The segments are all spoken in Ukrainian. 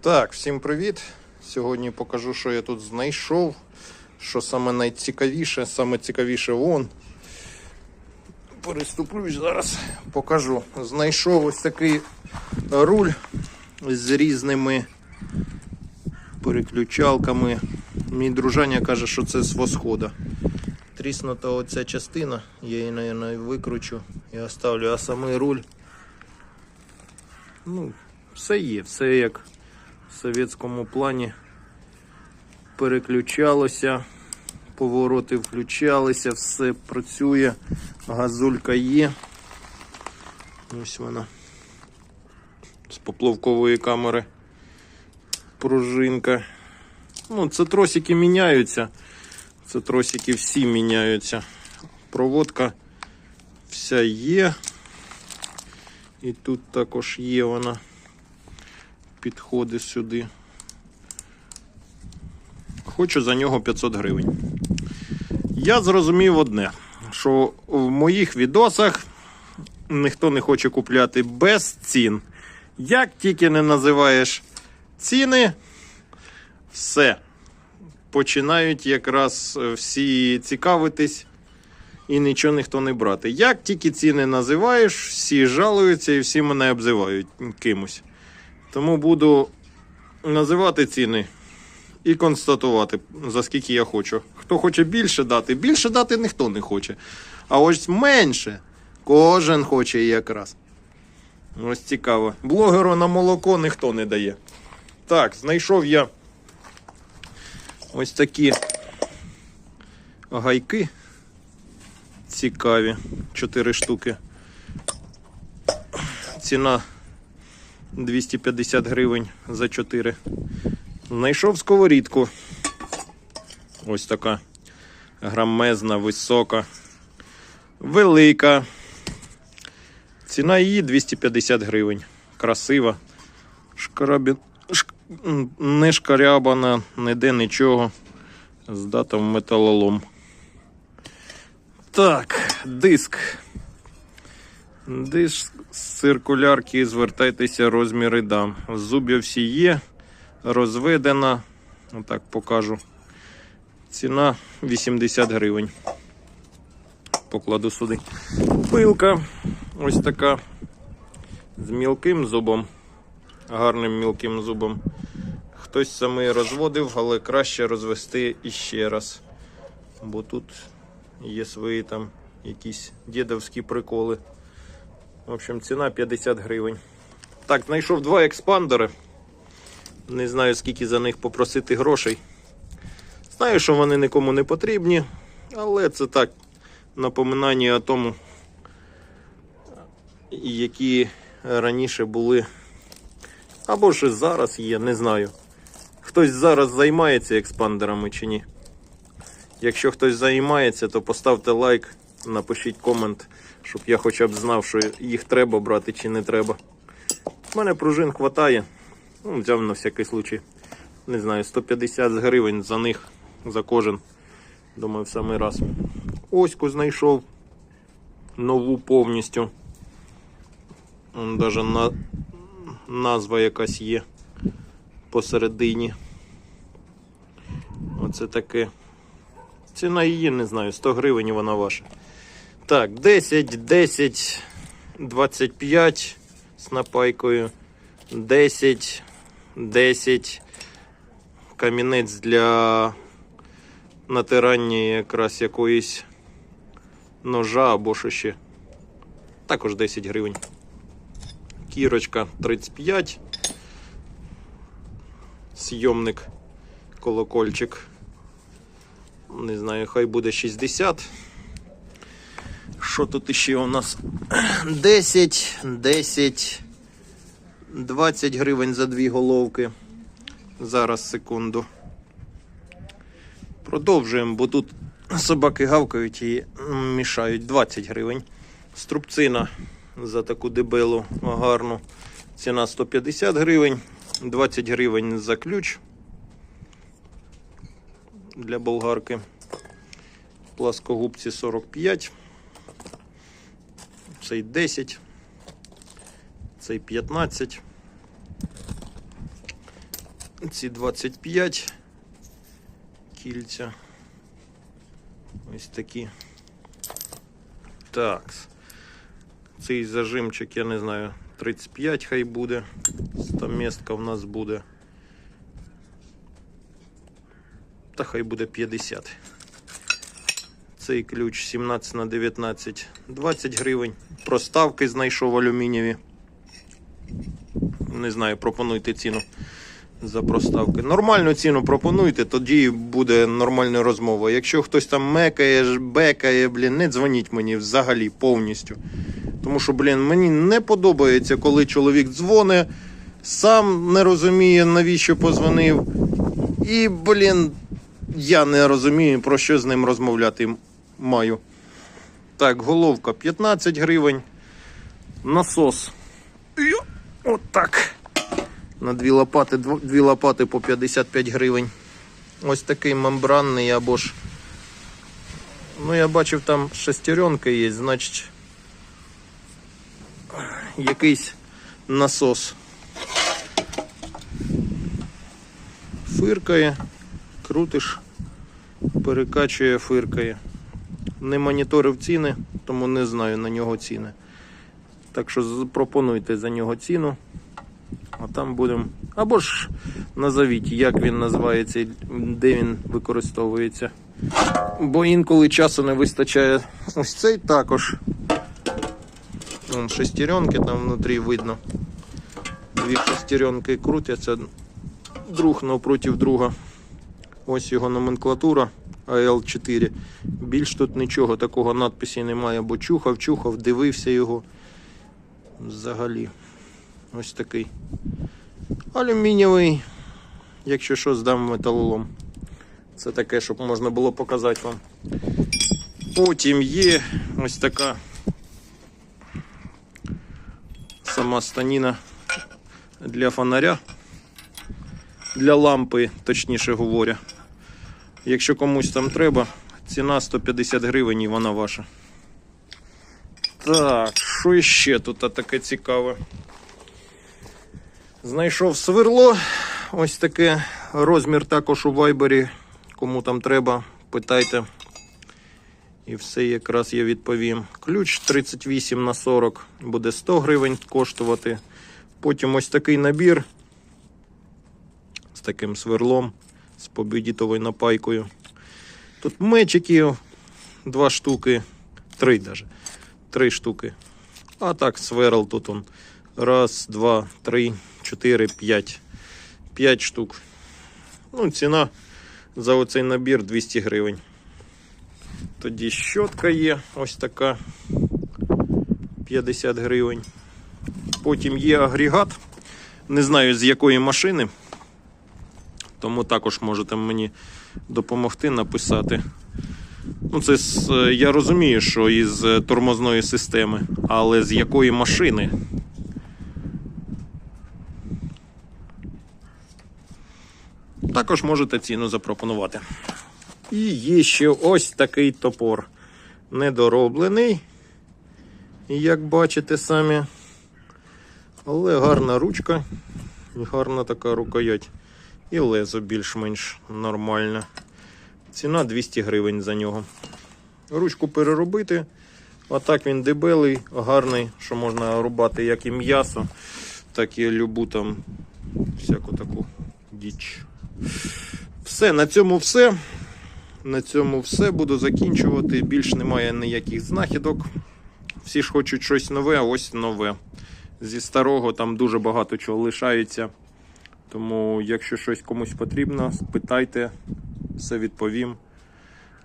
Так, всім привіт. Сьогодні покажу, що я тут знайшов. Що саме найцікавіше, саме цікавіше вон. Переступлюсь зараз, покажу. Знайшов ось такий руль з різними переключалками. Мій дружання каже, що це з восхода. Тріснута оця частина, я її, мабуть, викручу і оставлю, а самий руль. Ну, все є, все як в совєтському плані переключалося, повороти включалися, все працює, газулька є. Ось вона. З поплавкової камери пружинка. Ну, це тросики міняються. Це тросики всі міняються. Проводка вся є. І тут також є вона. Підходить сюди. Хочу за нього 500 гривень. Я зрозумів одне, що в моїх відосах ніхто не хоче купляти без цін. Як тільки не називаєш ціни, все. Починають якраз всі цікавитись і нічого ніхто не брати. Як тільки ціни називаєш, всі жалуються і всі мене обзивають кимось. Тому буду називати ціни і констатувати, за скільки я хочу. Хто хоче більше дати, більше дати ніхто не хоче. А ось менше кожен хоче якраз. Ось цікаво. Блогеру на молоко ніхто не дає. Так, знайшов я ось такі гайки. Цікаві. 4 штуки. Ціна 250 гривень за 4. Знайшов сковорідку. Ось така грамезна, висока, велика. Ціна її 250 гривень. Красива. Шкрабі... Шк... Не шкарябана, ніде нічого. Здата в металолом. Так, диск. Диск з циркулярки, звертайтеся, розміри дам. Зуб'я всі є, розведена. Отак покажу. Ціна 80 гривень. Покладу сюди. Пилка ось така. З мілким зубом. Гарним мілким зубом. Хтось самий розводив, але краще розвести іще раз. Бо тут є свої там якісь дідовські приколи. В общем, ціна 50 гривень. Так, знайшов два експандери. Не знаю, скільки за них попросити грошей. Знаю, що вони нікому не потрібні, але це так, напоминання о тому, які раніше були. Або ж зараз є, не знаю. Хтось зараз займається експандерами чи ні. Якщо хтось займається, то поставте лайк, напишіть комент, щоб я хоча б знав, що їх треба брати чи не треба. У мене пружин хватає. Ну, взяв на всякий случай. Не знаю, 150 гривень за них, за кожен. Думаю, в самий раз. Оську знайшов нову повністю. Навіть на... назва якась є посередині. Оце таке. Ціна її, не знаю, 100 гривень вона ваша. Так, 10, 10, 25 з напайкою. 10, 10. Камінець для натирання якраз якоїсь ножа або що ще. Також 10 гривень. Кірочка 35. Сйомник, колокольчик. Не знаю, хай буде 60. Що тут ще у нас? 10, 10, 20 гривень за дві головки. Зараз секунду. Продовжуємо, бо тут собаки гавкають і мішають 20 гривень. Струбцина за таку дебелу гарну. Ціна 150 гривень, 20 гривень за ключ для болгарки. Пласкогубці 45. Цей 10. Цей 15. Ці 25 кільця. Ось такі. Так. Цей зажимчик, я не знаю, 35 хай буде. Стаместка в нас буде. Та хай буде 50. Цей ключ 17 на 19 20 гривень. Проставки знайшов алюмінієві. Не знаю, пропонуйте ціну за проставки. Нормальну ціну пропонуйте, тоді буде нормальна розмова. Якщо хтось там мекає, бекає, блін, не дзвоніть мені взагалі повністю. Тому що, блін, мені не подобається, коли чоловік дзвонить, сам не розуміє, навіщо позвонив. І, блін, я не розумію, про що з ним розмовляти маю. Так, головка 15 гривень. Насос. Отак. На дві лопати, дві лопати по 55 гривень. Ось такий мембранний або ж. Ну, я бачив, там шестеренка є, значить. Якийсь насос. Фиркає, крутиш, перекачує, фиркає. Не моніторив ціни, тому не знаю на нього ціни. Так що з- пропонуйте за нього ціну. А там будемо. Або ж назовіть, як він називається, де він використовується. Бо інколи часу не вистачає. Ось цей також. Вон шестеренки там внутрі видно. Дві шестеренки крутяться друг навпроти друга. Ось його номенклатура АЛ4. Більш тут нічого такого надписі немає, бо чухав, чухав, дивився його. Взагалі. Ось такий. Алюмінієвий. Якщо що, здам металолом. Це таке, щоб можна було показати вам. Потім є ось така сама станіна для фонаря, для лампи, точніше говоря. Якщо комусь там треба, ціна 150 гривень і вона ваша. Так, що ще тут таке цікаве? Знайшов сверло. Ось таке. Розмір також у вайбері. Кому там треба, питайте. І все якраз я відповім. Ключ 38 на 40 буде 100 гривень коштувати. Потім ось такий набір з таким сверлом, з побідітовою напайкою. Тут мечики, два штуки, три навіть. Три штуки. А так, сверл тут он. Раз, два, три, чотири, п'ять. П'ять штук. Ну, ціна за оцей набір 200 гривень. Тоді щотка є ось така 50 гривень. Потім є агрегат. Не знаю з якої машини. Тому також можете мені допомогти написати. Ну, це е, я розумію, що із е, тормозної системи, але з якої машини? Також можете ціну запропонувати. І є ще ось такий топор. Недороблений. Як бачите самі. Але гарна ручка. І гарна така рукоять. І лезо більш-менш нормальне. Ціна 200 гривень за нього. Ручку переробити. А так він дебелий, гарний, що можна рубати як і м'ясо, так і любу там всяку таку діч. Все, на цьому все. На цьому все буду закінчувати. Більш немає ніяких знахідок. Всі ж хочуть щось нове, а ось нове. Зі старого там дуже багато чого лишається. Тому, якщо щось комусь потрібно, спитайте, все відповім.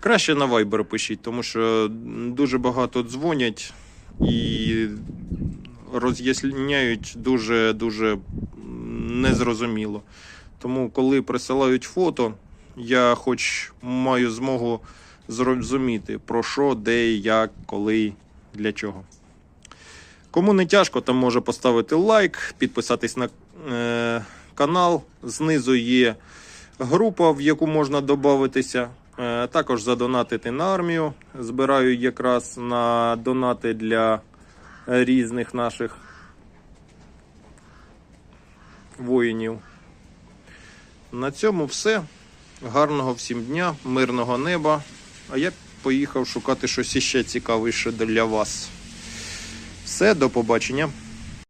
Краще на Viber пишіть, тому що дуже багато дзвонять і роз'ясняють дуже-дуже незрозуміло. Тому, коли присилають фото, я хоч маю змогу зрозуміти, про що, де, як, коли, для чого. Кому не тяжко, там може поставити лайк, підписатись на е, канал. Знизу є група, в яку можна додатися. Е, також задонатити на армію. Збираю якраз на донати для різних наших воїнів. На цьому все. Гарного всім дня, мирного неба. А я поїхав шукати щось іще цікавіше для вас. Все, до побачення.